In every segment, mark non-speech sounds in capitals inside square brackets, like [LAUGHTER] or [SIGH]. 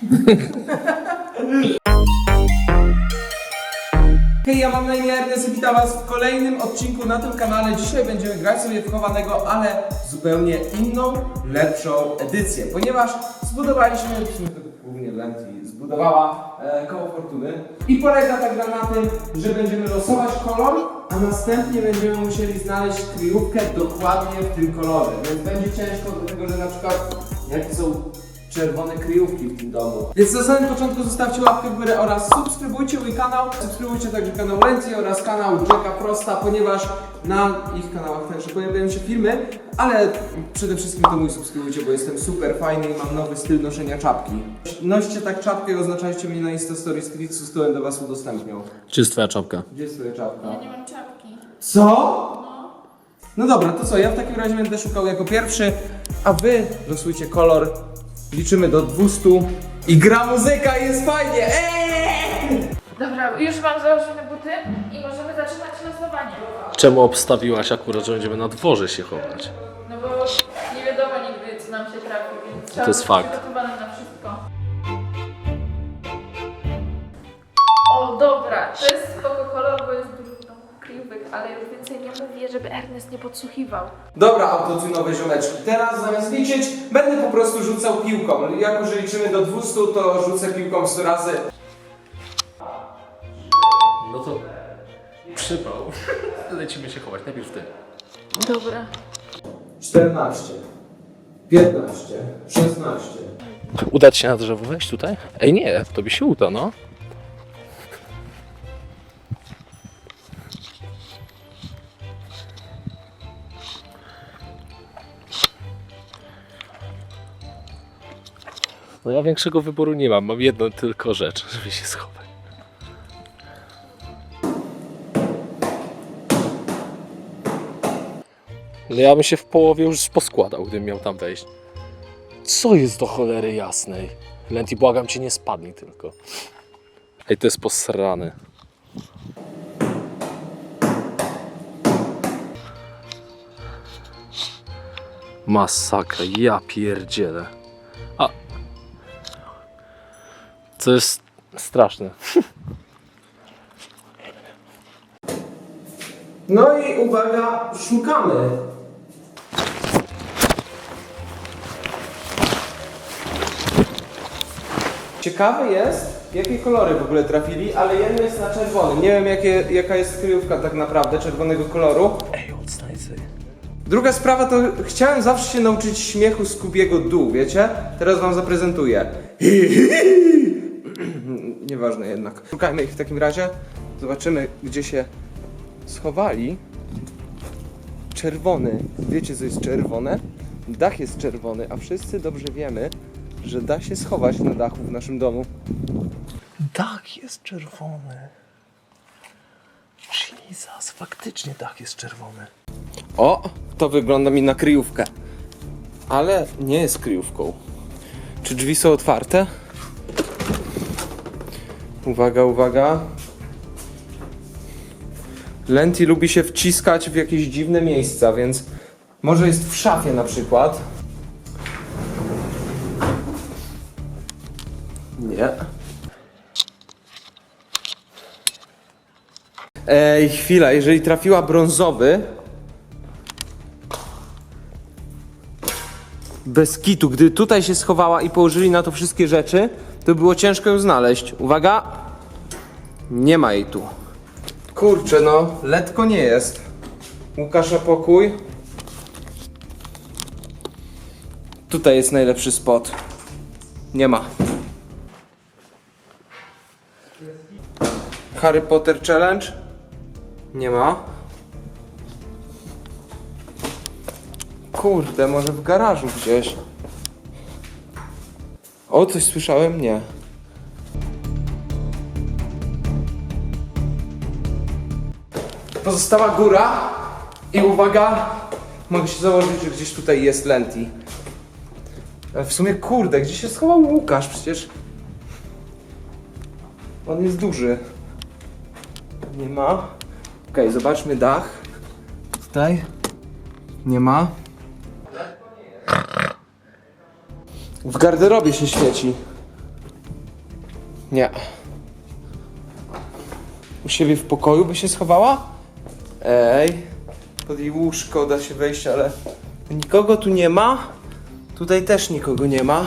[LAUGHS] Hej, ja mam na imię Ernest i witam was w kolejnym odcinku na tym kanale. Dzisiaj będziemy grać sobie w chowanego, ale zupełnie inną, lepszą edycję, ponieważ zbudowaliśmy, głównie Lenti zbudowała e, koło fortuny i polega ta gra na tym, że będziemy losować kolor, a następnie będziemy musieli znaleźć kryjówkę dokładnie w tym kolorze, więc będzie ciężko do tego, że na przykład jakie są czerwone kryjówki w tym domu. Więc na samym początku zostawcie łapkę w górę oraz subskrybujcie mój kanał. Subskrybujcie także kanał Lenci oraz kanał Jacka Prosta, ponieważ na ich kanałach także pojawiają się filmy, ale przede wszystkim to mój subskrybujcie, bo jestem super fajny i mam nowy styl noszenia czapki. Noście tak czapkę i oznaczajcie mnie na Insta Stories Kritsus, to będę was udostępniał. Czy jest twoja czapka? Gdzie jest twoja czapka? Ja nie mam czapki. Co? No dobra, to co, ja w takim razie będę szukał jako pierwszy, a wy losujcie kolor, liczymy do 200 i gra muzyka i jest fajnie, eee! Dobra, już mam założone buty i możemy zaczynać losowanie. Czemu obstawiłaś akurat, że będziemy na dworze się chować? No bo nie wiadomo nigdy, co nam się trafi, więc trzeba jest być fakt. na wszystko. O, dobra, to jest spoko kolor, bo jest ale już więcej nie mówię, żeby Ernest nie podsłuchiwał. Dobra, autotunowe ziomeczki, teraz zamiast liczyć, będę po prostu rzucał piłką. Jako, że liczymy do 200, to rzucę piłką 100 razy. No to przypał. [LAUGHS] Lecimy się chować. Najpierw ty. Dobra. 14, 15, 16. Udać się na drzewo wejść tutaj? Ej nie, to by się uda, no. No większego wyboru nie mam, mam jedną tylko rzecz, żeby się schować. No ja bym się w połowie już poskładał, gdybym miał tam wejść. Co jest do cholery jasnej? Lenti, błagam cię, nie spadnij tylko. Ej, to jest posrane. Masakra, ja pierdzielę. To jest straszne. No i uwaga, szukamy. Ciekawe jest, jakie kolory w ogóle trafili, ale jedno jest na czerwonym. Nie wiem, jakie, jaka jest kryjówka tak naprawdę czerwonego koloru. Ej, odstań sobie. Druga sprawa to chciałem zawsze się nauczyć śmiechu z Kubiego Du, wiecie? Teraz wam zaprezentuję. [LAUGHS] Nieważne jednak. Szukajmy ich w takim razie. Zobaczymy, gdzie się schowali. Czerwony. Wiecie, co jest czerwone? Dach jest czerwony, a wszyscy dobrze wiemy, że da się schować na dachu w naszym domu. Dach jest czerwony. Jesus, faktycznie dach jest czerwony. O, to wygląda mi na kryjówkę. Ale nie jest kryjówką. Czy drzwi są otwarte? Uwaga, uwaga. Lenti lubi się wciskać w jakieś dziwne miejsca, więc może jest w szafie na przykład. Nie. Ej, chwila, jeżeli trafiła brązowy, Bez kitu, gdy tutaj się schowała i położyli na to wszystkie rzeczy, to było ciężko ją znaleźć. Uwaga! Nie ma jej tu. Kurczę, no, letko nie jest. Łukasza pokój. Tutaj jest najlepszy spot. Nie ma. Harry Potter Challenge? Nie ma. Kurde, może w garażu gdzieś. O, coś słyszałem? Nie. Pozostała góra i uwaga, mogę się założyć, że gdzieś tutaj jest Lenti. Ale w sumie kurde, gdzie się schował Łukasz? Przecież on jest duży. Nie ma. Okej, zobaczmy dach. Tutaj. Nie ma. W garderobie się świeci. Nie. U siebie w pokoju by się schowała? Ej, pod jej łóżko da się wejść, ale nikogo tu nie ma. Tutaj też nikogo nie ma.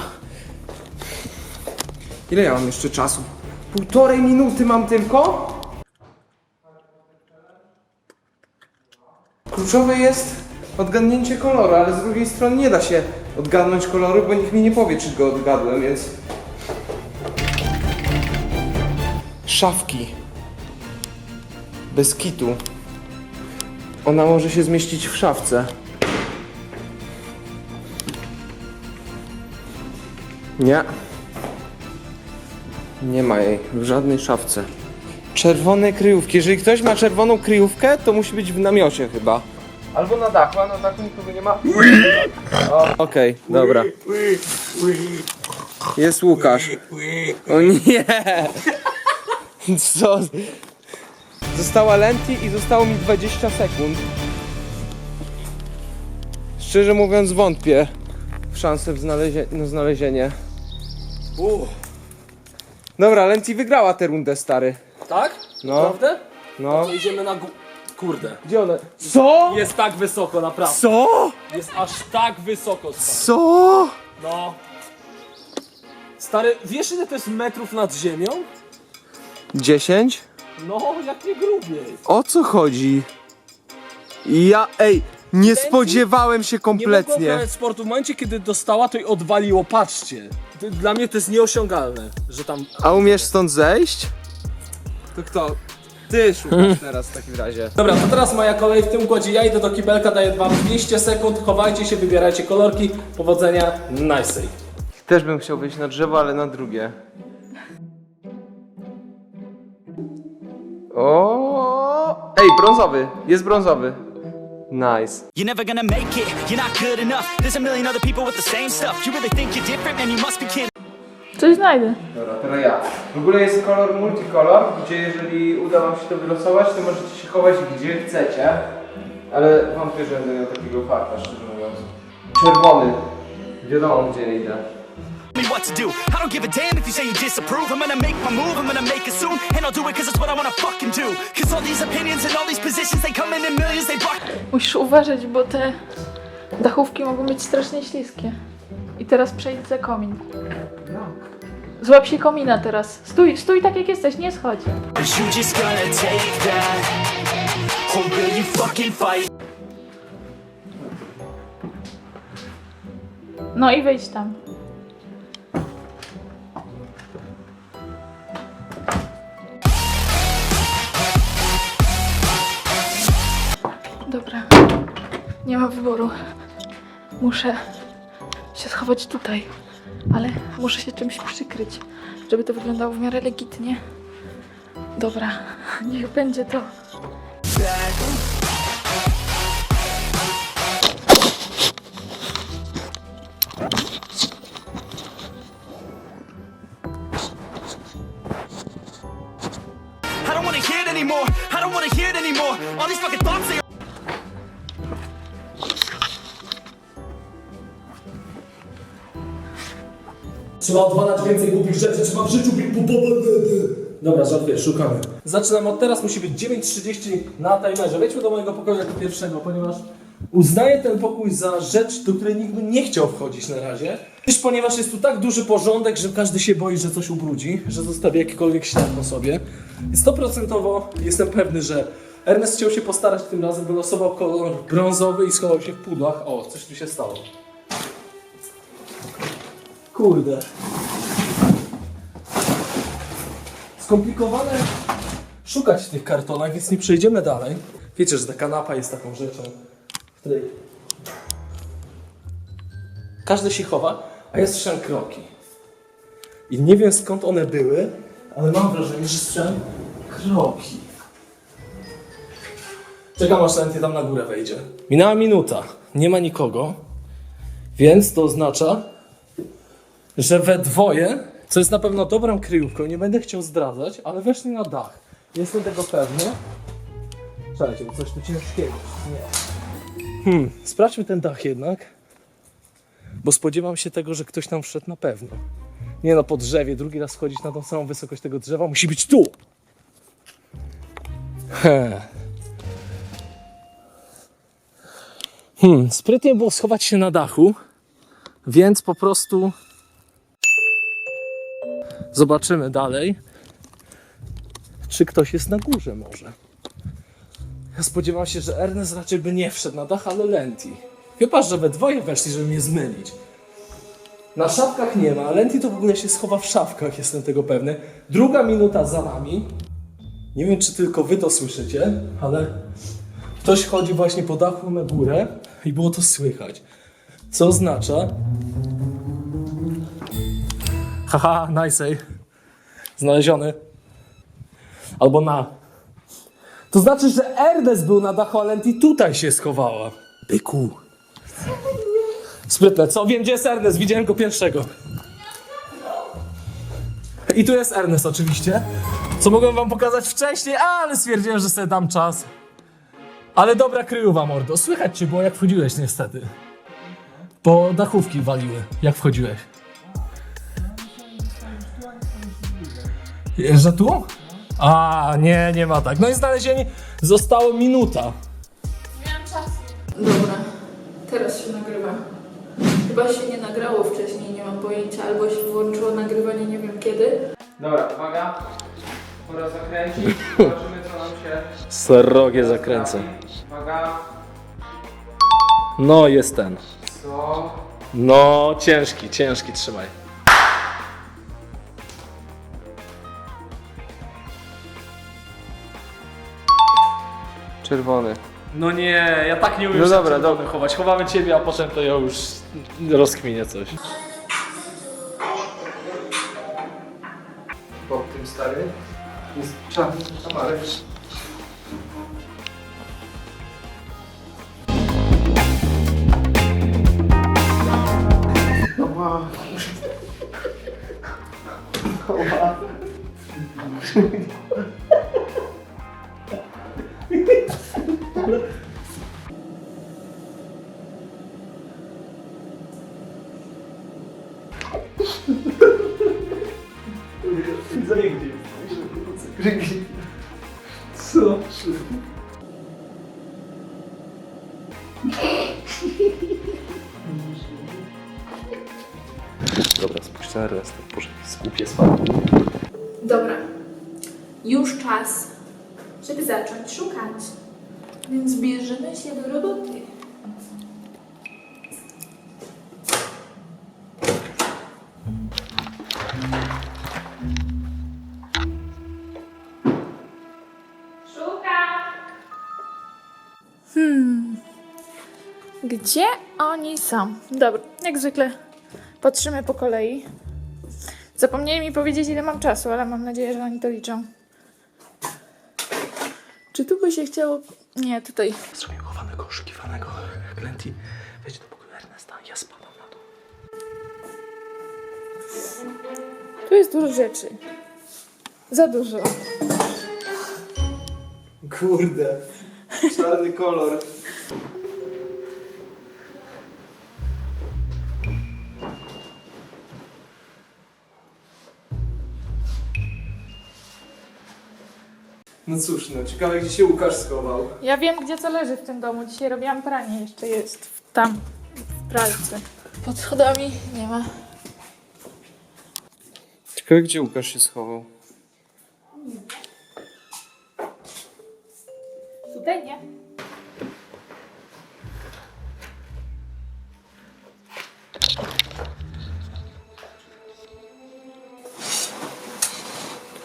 Ile ja mam jeszcze czasu? Półtorej minuty mam tylko? Kluczowe jest odgadnięcie koloru, ale z drugiej strony nie da się odgadnąć koloru, bo nikt mi nie powie, czy go odgadłem, więc... Szafki. Bez kitu. Ona może się zmieścić w szafce. Nie. Nie ma jej w żadnej szafce. Czerwone kryjówki. Jeżeli ktoś ma czerwoną kryjówkę, to musi być w namiocie chyba. Albo na dachu, a na dachu nikogo nie ma. O, Okej, dobra. Jest Łukasz. O nie! [LAUGHS] Co? Została Lenti i zostało mi 20 sekund. Szczerze mówiąc wątpię w szansę w znalezie no, znalezienie. Dobra, Lenti wygrała tę rundę, stary. Tak? No. Naprawdę? No. To idziemy na gó... Kurde. Gdzie one? Co? Jest tak wysoko, naprawdę. Co? Jest aż tak wysoko, stary. Co? No. Stary, wiesz ile to jest metrów nad ziemią? 10? No, jak nie grubiej. O co chodzi? Ja, ej, nie spodziewałem się Nie mogła kompletnie. uprawiać sportu. W momencie, kiedy dostała, to i odwaliło. Patrzcie. To, dla mnie to jest nieosiągalne, że tam... A umiesz stąd zejść? To kto? Ty szukasz [LAUGHS] teraz w takim razie. Dobra, to teraz moja kolej. W tym układzie ja idę do kibelka, daję wam 200 sekund. Chowajcie się, wybierajcie kolorki. Powodzenia. Nice. Też bym chciał wejść na drzewo, ale na drugie. O! Ej, brązowy! Jest brązowy. Nice. You're never gonna make it, you're not good enough. There's a million other people with the same stuff. You really think you're different, man? You must be kidding. Coś znajdę. Dobra, teraz ja. W ogóle jest kolor multicolor, gdzie jeżeli uda wam się to wylosować, to możecie się chować gdzie chcecie. Ale wątpię, że będę miał takiego farta, szczerze mówiąc. Czerwony. Wiadomo, gdzie idę. Me what to do. I don't give a damn if you say you disapprove. I'm gonna make my move, I'm gonna make it soon. And I'll do it cause it's what I wanna fucking do. Cause all these opinions and all these positions, they come in in millions, they block. Musisz uważać, bo te dachówki mogą być strasznie śliskie. I teraz przejdź za komin. Złap się komina teraz. Stój, stój tak jak jesteś, nie schodź. No i wejdź tam. Dobra. Nie ma wyboru. Muszę się schować tutaj. Ale muszę się czymś przykryć, żeby to wyglądało w miarę legitnie. Dobra, [LAUGHS] niech będzie to. I don't wanna hear it anymore. I don't wanna hear. All these fucking thoughts, Trzeba odwalać więcej głupich rzeczy, trzeba w życiu być Dobra, żartuję, szukamy. Zaczynam od teraz, musi być 9.30 na timerze. Wejdźmy do mojego pokoju jako pierwszego, ponieważ uznaję ten pokój za rzecz, do której nikt by nie chciał wchodzić na razie. Też ponieważ jest tu tak duży porządek, że każdy się boi, że coś ubrudzi, że zostawi jakikolwiek ślad po sobie. I stoprocentowo jestem pewny, że Ernest chciał się postarać tym razem, wylosował kolor brązowy i schował się w pudłach. O, coś tu się stało. Kurde. Skomplikowane szukać w tych kartonach, więc nie przejdziemy dalej. Wiecie, że ta kanapa jest taką rzeczą, w której każdy się chowa, a ja słyszałem kroki. I nie wiem skąd one były, ale mam wrażenie, że słyszałem kroki. Czekam aż Lenty tam na górę wejdzie. Minęła minuta, nie ma nikogo, więc to oznacza, że we dwoje, co jest na pewno dobrą kryjówką, nie będę chciał zdradzać, ale weszli na dach. Jestem tego pewny. Bo coś tu ciężkiego. Nie. Hmm, sprawdźmy ten dach jednak, bo spodziewam się tego, że ktoś tam wszedł na pewno. Nie no, po drzewie. Drugi raz wchodzić na tą samą wysokość tego drzewa musi być tu. He. Hmm, sprytnie było schować się na dachu, więc po prostu zobaczymy dalej, czy ktoś jest na górze może. Ja spodziewam się, że Ernest raczej by nie wszedł na dach, ale Lenti. Chyba, że we dwoje weszli, żeby mnie zmylić. Na szafkach nie ma, Lenti to w ogóle się schowa w szafkach, jestem tego pewny. Druga minuta za nami. Nie wiem, czy tylko wy to słyszycie, ale ktoś chodzi właśnie po dachu na górę i było to słychać. Co oznacza... Haha, nice. Znaleziony. Albo na. To znaczy, że Ernest był na dachu, a Lenti tutaj się schowała. Byku. Sprytne. Co? Wiem, gdzie jest Ernest. Widziałem go pierwszego. I tu jest Ernest oczywiście. Co mogłem wam pokazać wcześniej, ale stwierdziłem, że sobie dam czas. Ale dobra kryjowa, mordo. Słychać cię było, jak wchodziłeś niestety. Po dachówki waliły, jak wchodziłeś. Że tu? A, nie, nie ma tak. No i znalezieni. Zostało minuta. Dobra, teraz się nagrywa. Chyba się nie nagrało wcześniej, nie mam pojęcia, albo się włączyło nagrywanie nie wiem kiedy. Dobra, uwaga. Pora zakręcić. [LAUGHS] Zobaczymy co nam się Srogie zakręcę. trafi. Uwaga. No, jest ten. Co? No, ciężki, ciężki, trzymaj. Czerwony. No nie, ja tak nie umiem No się dobra, przed dobra. chować. Chowamy ciebie, a potem to ja już rozkminię coś. Po tym stary. Jest czarny kamarek. Czas, żeby zacząć szukać. Więc bierzemy się do roboty. Szukam! Hmm. Gdzie oni są? Dobra, jak zwykle patrzymy po kolei. Zapomnieli mi powiedzieć, ile mam czasu, ale mam nadzieję, że oni to liczą. Czy tu by się chciało. Nie, tutaj. Zrobię chowanego, oszukiwanego. Glenty, wejdź do pokoju Ernesta, ja spadam na dół. Tu jest dużo rzeczy. Za dużo. Kurde. Czarny kolor. No cóż, no ciekawe gdzie się Łukasz schował. Ja wiem, gdzie co leży w tym domu. Dzisiaj robiłam pranie. Jeszcze jest w- tam, w pralce. Pod schodami nie ma. Ciekawe gdzie Łukasz się schował. Tutaj nie.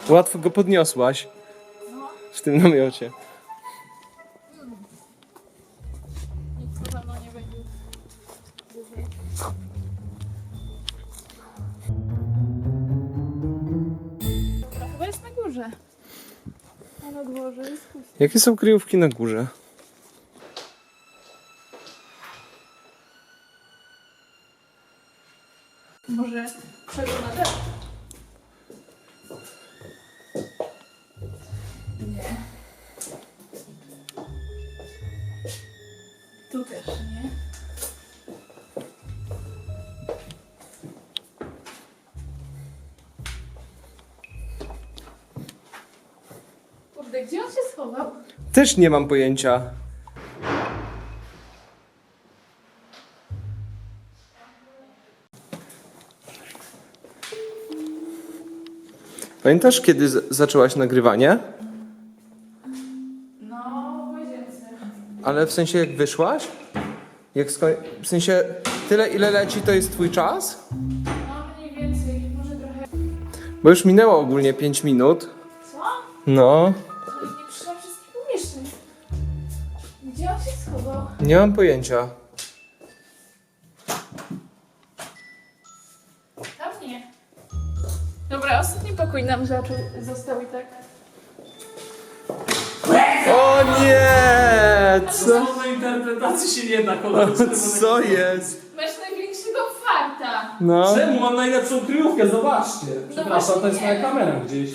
Łatwo go podniosłaś. W tym namiocie. Nikt na pewno nie będzie. Dobra, chyba jest na górze. A na dworze jest. Jakie są kryjówki na górze? Kurde, gdzie on się schował? Też nie mam pojęcia. Pamiętasz, kiedy z- zaczęłaś nagrywanie? No, w łazience. Ale w sensie jak wyszłaś? Jak sko- w sensie tyle ile leci to jest twój czas? No, mniej więcej, może trochę. Bo już minęło ogólnie 5 minut. Co? No, Nie przyszłam wszystkich pomieszczeń. Gdzie on się schował? nie mam pojęcia. Tam nie. Dobra, ostatni pokój nam zaczął, został i tak. O nie! Co? Co? interpretacji się nie da, kolor. [LAUGHS] Co jest? Masz największego farta. No. Czemu mam najlepszą kryjówkę? Zobaczcie. Przepraszam, właśnie to jest moja kamera gdzieś.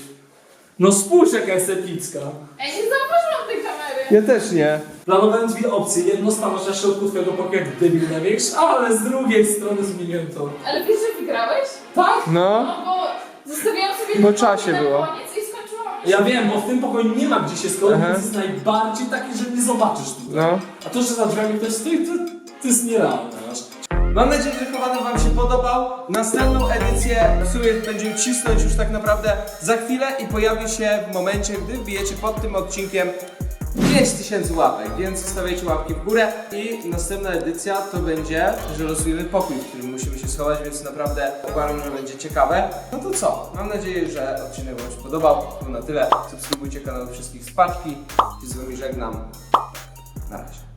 No spójrz jaka jest epicka. Ej, nie zauważyłam tej kamery. Ja też nie. Planowałem dwie opcje. Jedno stanąć na środku twojego pokoju jak debil największy, ale z drugiej strony zmieniłem to. Ale wiesz, że wygrałeś? Tak? No. No bo zostawiałam sobie Bo ten czasie pokój było. na koniec i skończyłam. Ja wiem, bo w tym pokoju nie ma gdzie się schować, Aha. więc jest najbardziej taki, że nie zobaczysz tutaj. No. A to, że za drzwiami ktoś stoi, to, to jest nierealne. Mam nadzieję, że chowany Wam się podobał. Następną edycję psuje będziemy cisnąć już tak naprawdę za chwilę i pojawi się w momencie, gdy wbijecie pod tym odcinkiem 5000 łapek, więc zostawiajcie łapki w górę i następna edycja to będzie, że losujemy pokój, w którym musimy się schować, więc naprawdę uważam, że będzie ciekawe. No to co? Mam nadzieję, że odcinek Wam się podobał. To na tyle. Subskrybujcie kanał wszystkich z paczki. I z Wami żegnam. Na razie.